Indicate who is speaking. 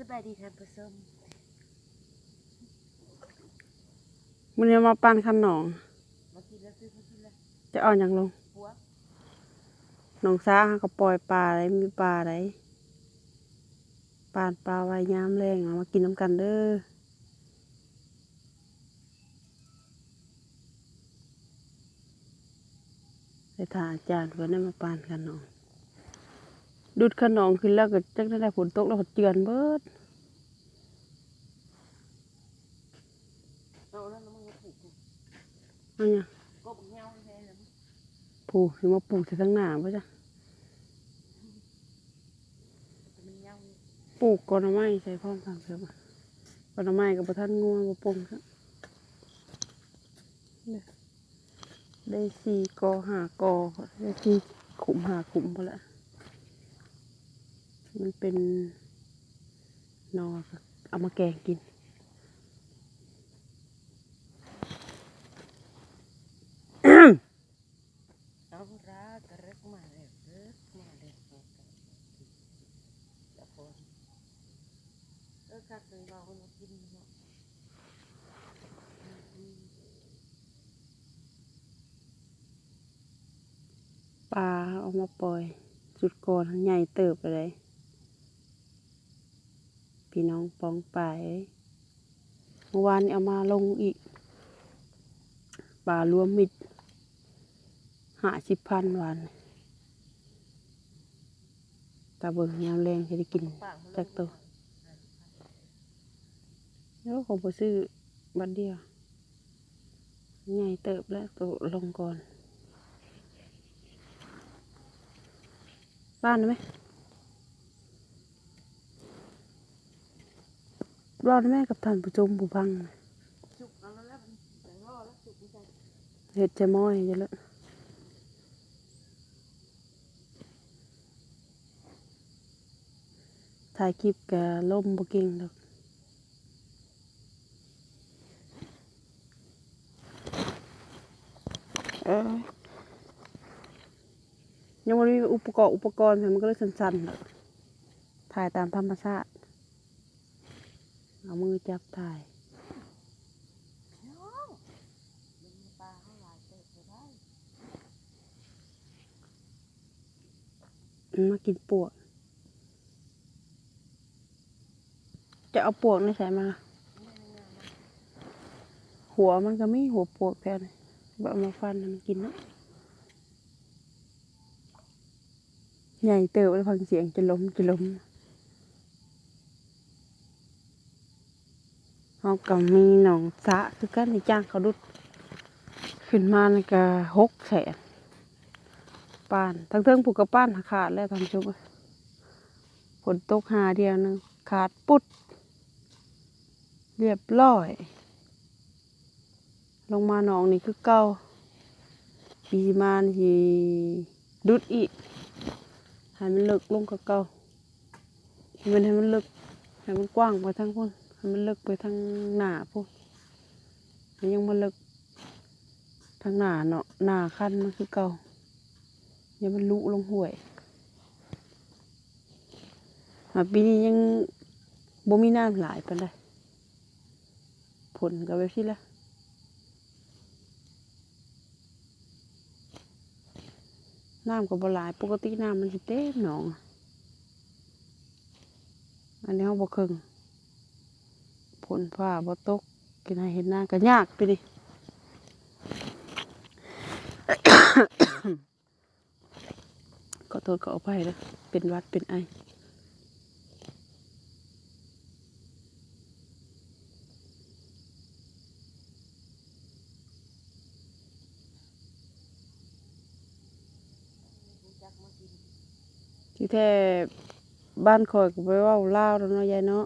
Speaker 1: สบายดีท่านผู้ชม
Speaker 2: มันจะมาปั้นขนม
Speaker 1: มากินแล้วซื้อมากินแล้ว
Speaker 2: จะเอาอย่างลง
Speaker 1: หัว
Speaker 2: หนองซ่าเขาก็ปล่อยปลาอะไรมีปลาอะไรปานปลาไว้ยามแรงเอามากินน้ำกันเด้อไปถาอาจารย์เพื่อนได้มาปานขนม ดุดขนมขึ้นแล้วก็จักได้ฝนตกแล้วก็เจือนเบิด
Speaker 1: เอาแล้วมันก็ผูก
Speaker 2: เอาเนี่ย
Speaker 1: ก็บุกเงาแท้แล้ว
Speaker 2: ผูกสิมาปลูกจะทั้งหน้าป่ะจ๊ะ
Speaker 1: มันเงา
Speaker 2: ปลูกกอนไม้ใส่พร้อมทางเสือมากอนไม้กับประทันงัวบ่ปงครับเนี่ยได้สี่กอห้ากอได้สี่ขุมห้าขุมพอละ มันเป็นนอเอามาแกงกิน
Speaker 1: เอารักเริกมาเลยเริกมาเลยตะโกนเออคักเลยเราคนมากินเนาะ
Speaker 2: ปลาเอามาปล่อย สุดก่อนใหญ่เติบไปเลย พี่น้องปองป่ายเมื่อวานเอามาลงอีกปลารวมมิดหาสิบพันวันตาเบิ่งยามแรงจะได้กินจากตัวแล้วของผมซื้อบัตรเดียวใหญ่เติบแล้วตัวลงก่อนบ้านไหม รอดแม่กับท่านผู้ชมผู้พัง
Speaker 1: เอาแล้วแล้วมันแต่งอแล้วจุกไม่ใช่
Speaker 2: เห็ดจะม้อยจะเลอะถ่ายคลิปกับล่มบ่เก่งดอกเออยังไม่มีอุปกรณ์อุปกรณ์มันก็เลยสั่นๆถ่ายตามธรรมชาติ เอามือจับถ่าย
Speaker 1: มาเขาหลายเปได้
Speaker 2: มากินปวก จะเอาปวกในใส่มา หัวมันก็ไม่หัวปวกแท้เลยแบบมาฟันมันกินเนาะใหญ่เติบแล้วฟังเสียงจะล้มจะล้ม เขาก็มีหนองสะคือกันในจ้างเขาดุด ขึ้นมานี่ก็หกแสนป้านทั้งเทิงปลูกกระป้านขาดแล้วทำชุบฝนตกหาเดียวนึงขาดปุดเรียบร้อย ลงมาหนองนี่คือเก่าปีมานี่ดุดอีกให้มันเลิกลงกับเก่าให้มันให้มันเลิกให้มันกว้างไปทั้งคน มันเลิกไปทั้งหน้าพุ่นมันยังมาเลิกทางหน้าเนาะหน้าคันมันคือเก่าย่ามันลุลงห่วยปีนี้ยังบ่มีน้ำหลายปานใดผลก็แบบที่ละน้ำกับบหลายปกติน้ำมันสิเต็มหนอง อันนี้เขาบ่เคิง ผลฟ้าบ่ตกกินให้เห็นหน้าก็ยากไปดิก็โทษก็เอาไปแล้วเป็นวัดเป็นไอที่แท้บ้านคอยก็ไปเว่าเล่าวแล้วเนาะยายเนาะ